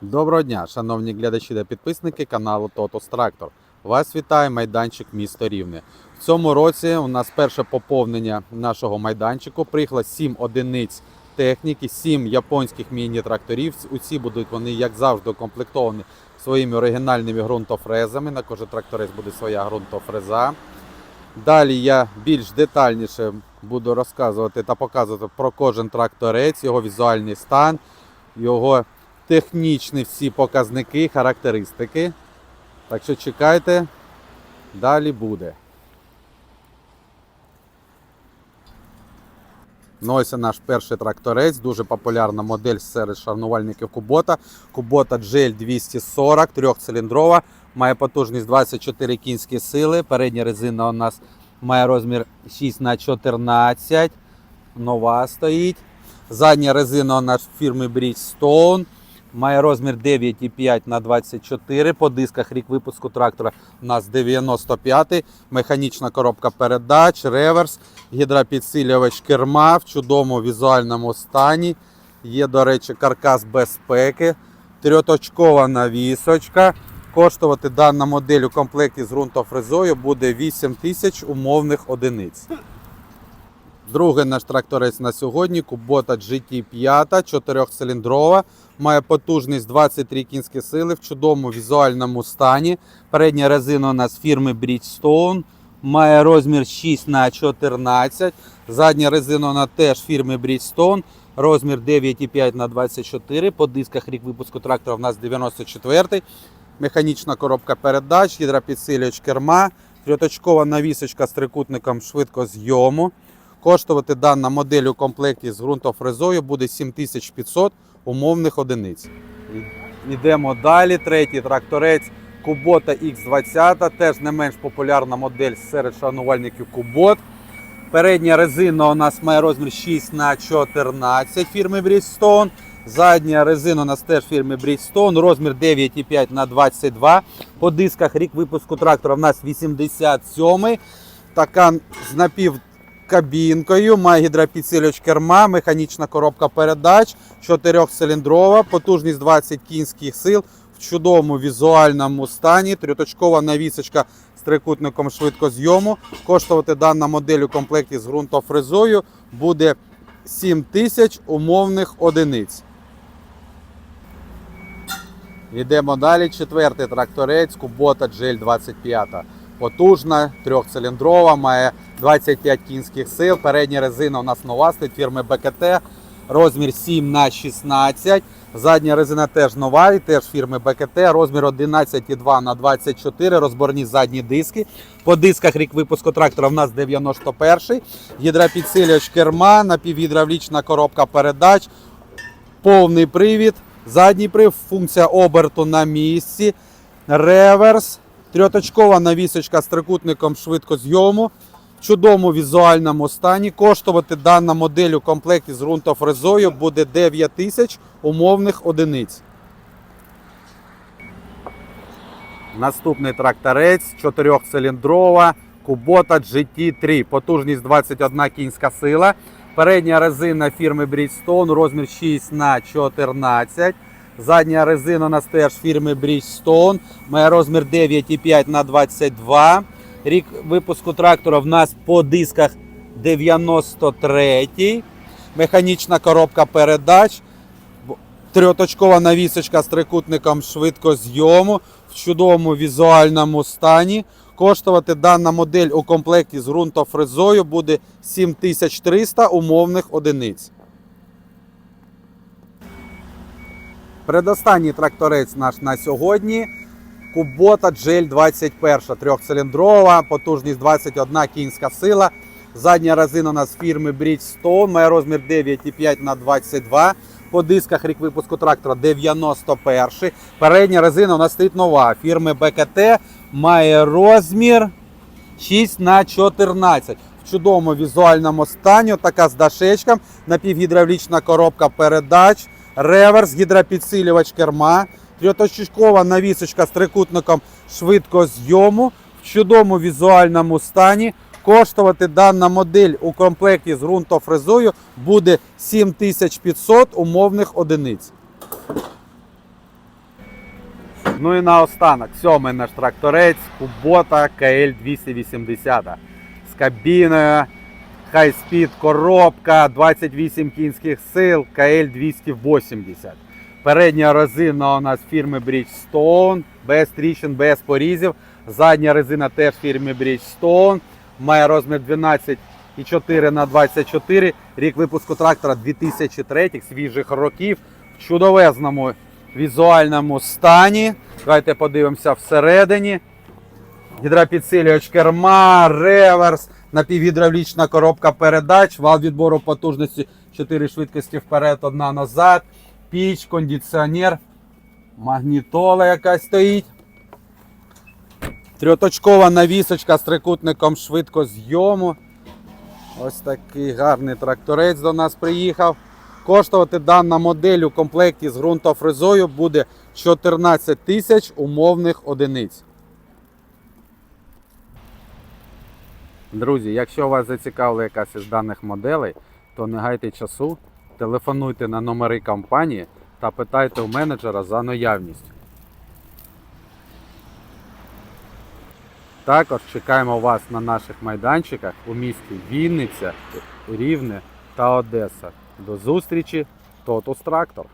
Доброго дня, шановні глядачі та підписники каналу Тотос Трактор. Вас вітає майданчик місто Рівне. В цьому році у нас перше поповнення нашого майданчику. Приїхало 7 одиниць техніки, 7 японських міні-тракторів. Усі будуть вони, як завжди, укомплектовані своїми оригінальними ґрунтофрезами. На кожен тракторець буде своя ґрунтофреза. Далі я більш детальніше буду розказувати та показувати про кожен тракторець, його візуальний стан, його технічні всі показники, характеристики. Так що чекайте, далі буде. Ну, ось наш перший тракторець, дуже популярна модель серед шанувальників Кубота. Кубота GL 240, трьохциліндрова, має потужність 24 кінські сили. Передня резина у нас має розмір 6 на 14 нова стоїть. Задня резина у нас фірми Bridgestone. Має розмір 9,5 на 24. По дисках рік випуску трактора у нас 95. Механічна коробка передач, реверс, гідропідсилювач керма в чудовому візуальному стані. Є, до речі, каркас безпеки, трьоточкова навісочка. Коштувати дана модель у комплекті з ґрунтофрезою буде 8 тисяч умовних одиниць. Другий наш тракторець на сьогодні Kubota GT5, 4-циліндрова, має потужність 23 кінські сили в чудовому візуальному стані. Передня резина у нас фірми Bridgestone, має розмір 6 на 14 Задня резина вона теж фірми Bridgestone, розмір 9,5 на 24 По дисках рік випуску трактора у нас 94 Механічна коробка передач, гідропідсилювач керма, трьоточкова навісочка з трикутником швидкозйому. Коштувати дана модель у комплекті з ґрунтофрезою буде 7500 умовних одиниць. Йдемо далі. Третій тракторець Kubota X20, теж не менш популярна модель серед шанувальників Kubot. Передня резина у нас має розмір 6 на 14 фірми Bridgestone. Задня резина у нас теж фірми Bridgestone, розмір 9,5 на 22. По дисках рік випуску трактора в нас 87. Така з напів кабінкою, має гідропідсилювач керма, механічна коробка передач, 4-циліндрова, потужність 20 кінських сил в чудовому візуальному стані, трьоточкова навісочка з трикутником швидкозйому. Коштувати дана модель у комплекті з ґрунтофрезою буде 7 тисяч умовних одиниць. Йдемо далі. Четвертий тракторець Kubota GL25. Потужна, трьохциліндрова, має 25 кінських сил. Передня резина у нас нова стоїть фірми БКТ. Розмір 7 на 16. Задня резина теж нова, і теж фірми БКТ. Розмір 11,2 на 24. Розборні задні диски. По дисках рік випуску трактора в нас 91. Гідропідсилювач керма, напівгідравлічна коробка передач, повний привід, задній привід, функція оберту на місці, реверс. Трьоточкова навісочка з трикутником швидкозйому в чудовому візуальному стані. Коштувати дана модель у комплекті з ґрунтофрезою буде 9 тисяч умовних одиниць. Наступний тракторець 4-циліндрова Kubota GT3. Потужність 21 кінська сила. Передня резина фірми Bridgestone, розмір 6 на 14 Задня резина у нас теж фірми Bridgestone, має розмір 9,5 на 22 Рік випуску трактора в нас по дисках 93 Механічна коробка передач. Трьоточкова навісочка з трикутником швидкозйому в чудовому візуальному стані. Коштувати дана модель у комплекті з ґрунтофрезою буде 7300 умовних одиниць. Предостанній тракторець наш на сьогодні. Kubota GL 21 трьохциліндрова, потужність 21 кінська сила. Задня резина у нас фірми Bridgestone, має розмір 9,5 на 22 По дисках рік випуску трактора 91 Передня резина у нас стоїть нова. Фірми БКТ має розмір 6 на 14 В чудовому візуальному стані, така з дашечком, напівгідравлічна коробка передач, реверс, гідропідсилювач керма, трьоточкова навісочка з трикутником швидкозйому в чудовому візуальному стані. Коштувати дана модель у комплекті з ґрунтофрезою буде 7500 умовних одиниць. Ну і наостанок, сьомий наш тракторець Кубота КЛ 280 з кабіною, хай-спід коробка, 28 кінських сил, КЛ 280. Передня резина у нас фірми Bridgestone, без тріщин, без порізів. Задня резина теж фірми Bridgestone. Має розмір 12,4 на 24. Рік випуску трактора 2003 свіжих років в чудовезному візуальному стані. Давайте подивимося всередині. Гідропідсилювач керма, реверс, напівгідравлічна коробка передач, вал відбору потужності 4 швидкості вперед, одна назад, піч, кондиціонер, магнітола яка стоїть. Трьоточкова навісочка з трикутником швидкозйому. Ось такий гарний тракторець до нас приїхав. Коштувати дана модель у комплекті з ґрунтофрезою буде 14 тисяч умовних одиниць. Друзі, якщо вас зацікавила якась із даних моделей, то не гайте часу, телефонуйте на номери компанії та питайте у менеджера за наявність. Також чекаємо вас на наших майданчиках у місті Вінниця, Рівне та Одеса. До зустрічі, Тотус Трактор!